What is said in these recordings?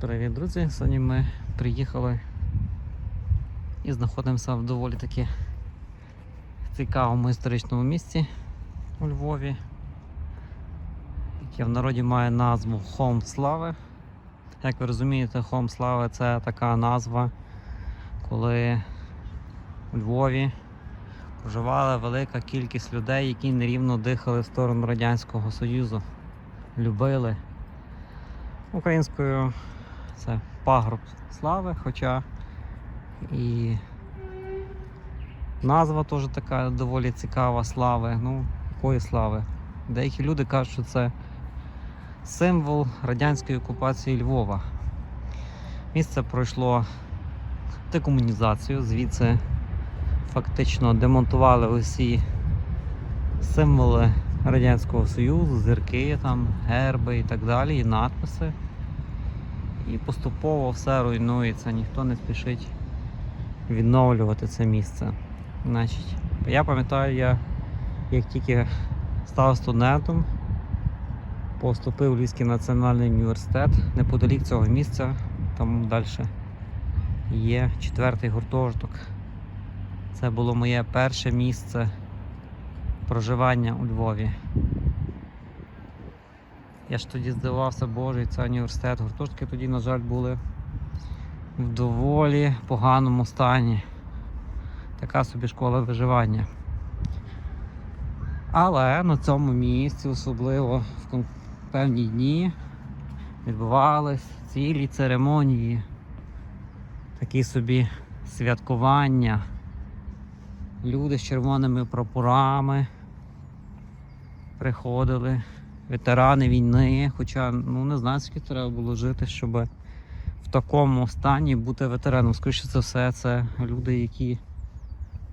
Привіт, друзі! Сьогодні ми приїхали і знаходимося в доволі таки цікавому історичному місці у Львові, яке в народі має назву Холм Слави. Як ви розумієте, Холм Слави це така назва, коли у Львові проживала велика кількість людей, які нерівно дихали в сторону Радянського Союзу, любили. Українською це пагроб слави, хоча і назва теж така доволі цікава слави. Ну, якої слави? Деякі люди кажуть, що це символ радянської окупації Львова. Місце пройшло декомунізацію, звідси фактично демонтували усі символи Радянського Союзу, зірки, там, герби і так далі, і надписи. І поступово все руйнується, ніхто не спішить відновлювати це місце. Значить, я пам'ятаю, я як тільки став студентом, поступив у Львівський національний університет неподалік цього місця, там далі є четвертий гуртожиток. Це було моє перше місце проживання у Львові. Я ж тоді здивався, боже, це університет. Гуртожитки тоді, на жаль, були в доволі поганому стані. Така собі школа виживання. Але на цьому місці, особливо в певні дні, відбувались цілі церемонії, такі собі святкування. Люди з червоними прапорами приходили ветерани війни, хоча ну не знаю, скільки треба було жити, щоб в такому стані бути ветераном. Скоріше за все, це люди, які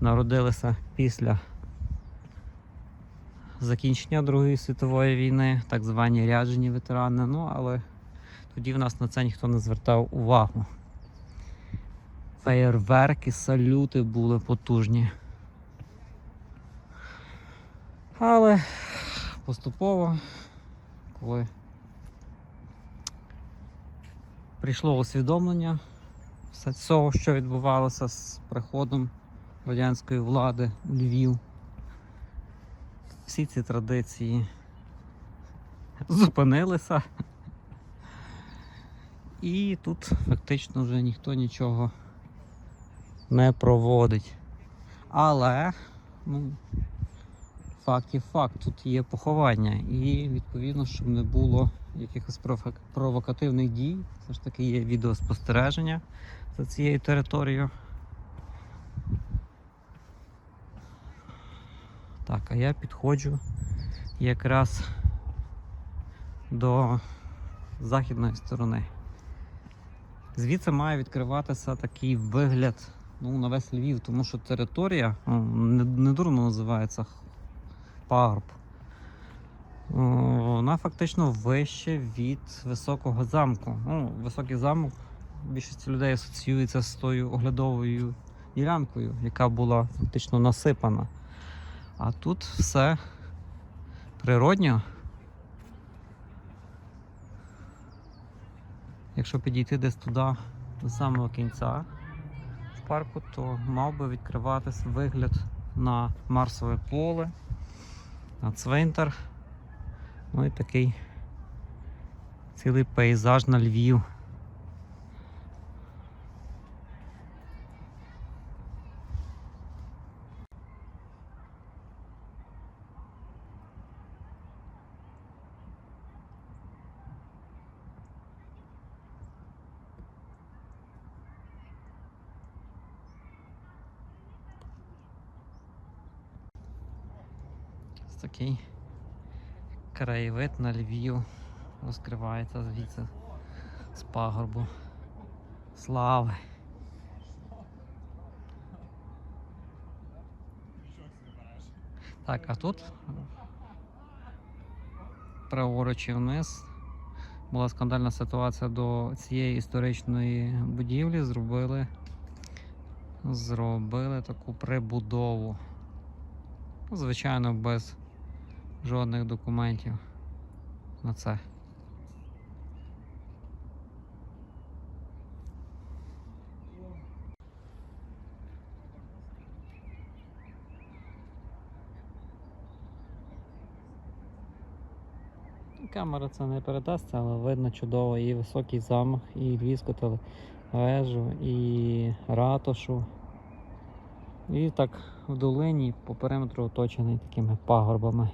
народилися після закінчення Другої світової війни, так звані ряджені ветерани. Ну, але тоді в нас на це ніхто не звертав увагу. Феєрверки, салюти були потужні. Але поступово коли прийшло усвідомлення все цього, що відбувалося з приходом радянської влади у Львів. Всі ці традиції зупинилися. І тут фактично вже ніхто нічого не проводить. Але, ну, фактів факт, тут є поховання. І відповідно, щоб не було якихось провокативних дій, все ж таки є відеоспостереження за цією територією. Так, а я підходжу якраз до західної сторони. Звідси має відкриватися такий вигляд ну, на весь Львів, тому що територія ну, не, не дурно називається пагорб. Вона фактично вище від високого замку. Ну, високий замок більшість людей асоціюється з тою оглядовою ділянкою, яка була фактично насипана. А тут все природньо. Якщо підійти десь туди до самого кінця в парку, то мав би відкриватись вигляд на Марсове поле, на цвинтар. Ну і такий цілий пейзаж на Львів. Такий краєвид на Львів розкривається звідси з пагорбу. Слави! Так, а тут праворуч і вниз була скандальна ситуація до цієї історичної будівлі. Зробили, зробили таку прибудову. Звичайно, без жодних документів на це. Камера це не передасть, але видно чудово і високий замах, і львівську телевежу, і ратушу. І так в долині по периметру оточений такими пагорбами.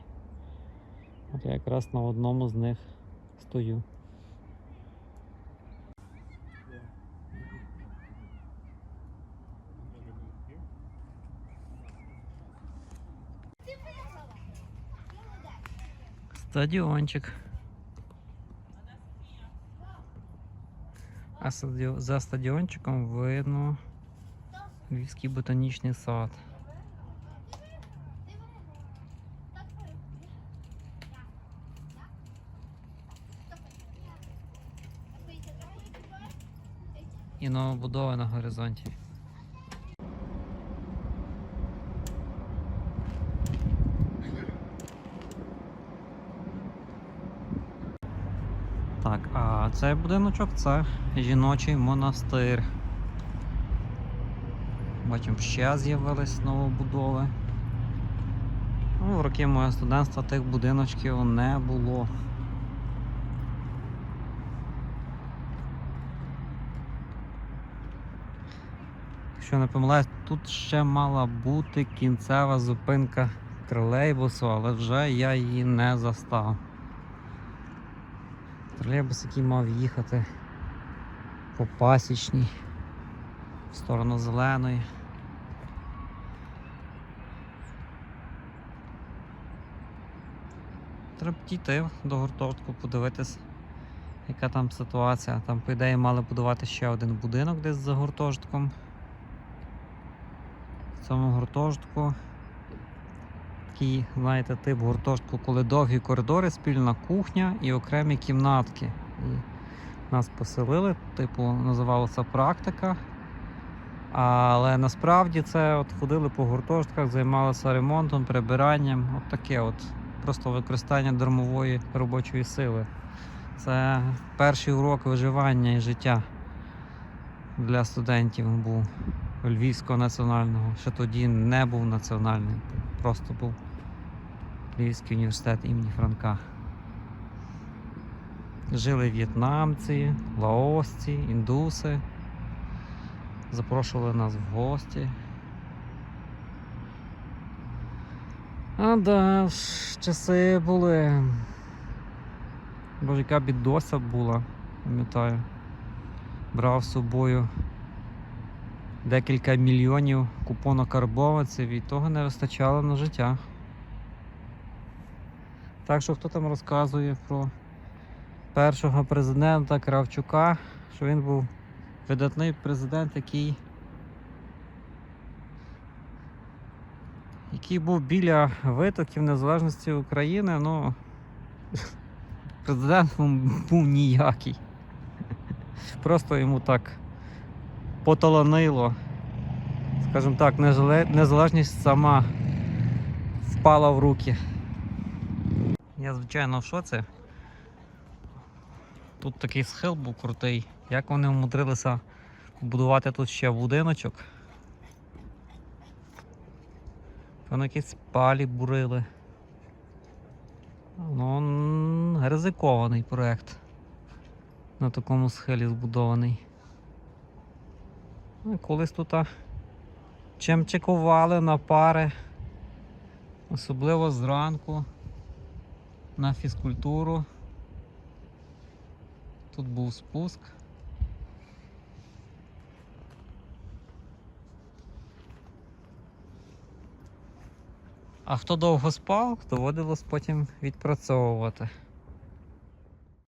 От я якраз на одному з них стою. Стадіончик. А стаді- за стадіончиком видно Львівський ботанічний сад. І новобудова на горизонті. Так, а цей будиночок це жіночий монастир. Бачимо, ще з'явились новобудови. Ну, в роки мого студентства тих будиночків не було. Якщо не помиляюсь, тут ще мала бути кінцева зупинка тролейбусу, але вже я її не застав. Тролейбус, який мав їхати по пасічній в сторону зеленої. Треба дійти до гуртожитку, подивитись, яка там ситуація. Там, по ідеї, мали будувати ще один будинок десь за гуртожитком. В цьому гуртожитку такий, знаєте, тип гуртожитку, коли довгі коридори, спільна кухня і окремі кімнатки. І нас поселили, типу, називалося практика. Але насправді це от ходили по гуртожитках, займалися ремонтом, прибиранням. От таке от. Просто використання дармової робочої сили. Це перший урок виживання і життя для студентів був Львівського національного. Ще тоді не був національним, просто був Львівський університет імені Франка. Жили в'єтнамці, лаосці, індуси. Запрошували нас в гості. А да, часи були. Боже, яка бідося була, пам'ятаю. Брав з собою декілька мільйонів купонокарбованців і того не вистачало на життя. Так що хто там розказує про першого президента Кравчука, що він був видатний президент, який який був біля витоків незалежності України, ну президентом був ніякий. Просто йому так поталанило. Скажімо так, незалежність сама впала в руки. Я звичайно в шоці. Тут такий схил був крутий. Як вони вмудрилися побудувати тут ще будиночок? Вони якісь палі бурили. Ну, ризикований проект. На такому схилі збудований. Ну, колись тут а, чим чекували на пари, особливо зранку на фізкультуру. Тут був спуск. А хто довго спав, доводилось потім відпрацьовувати.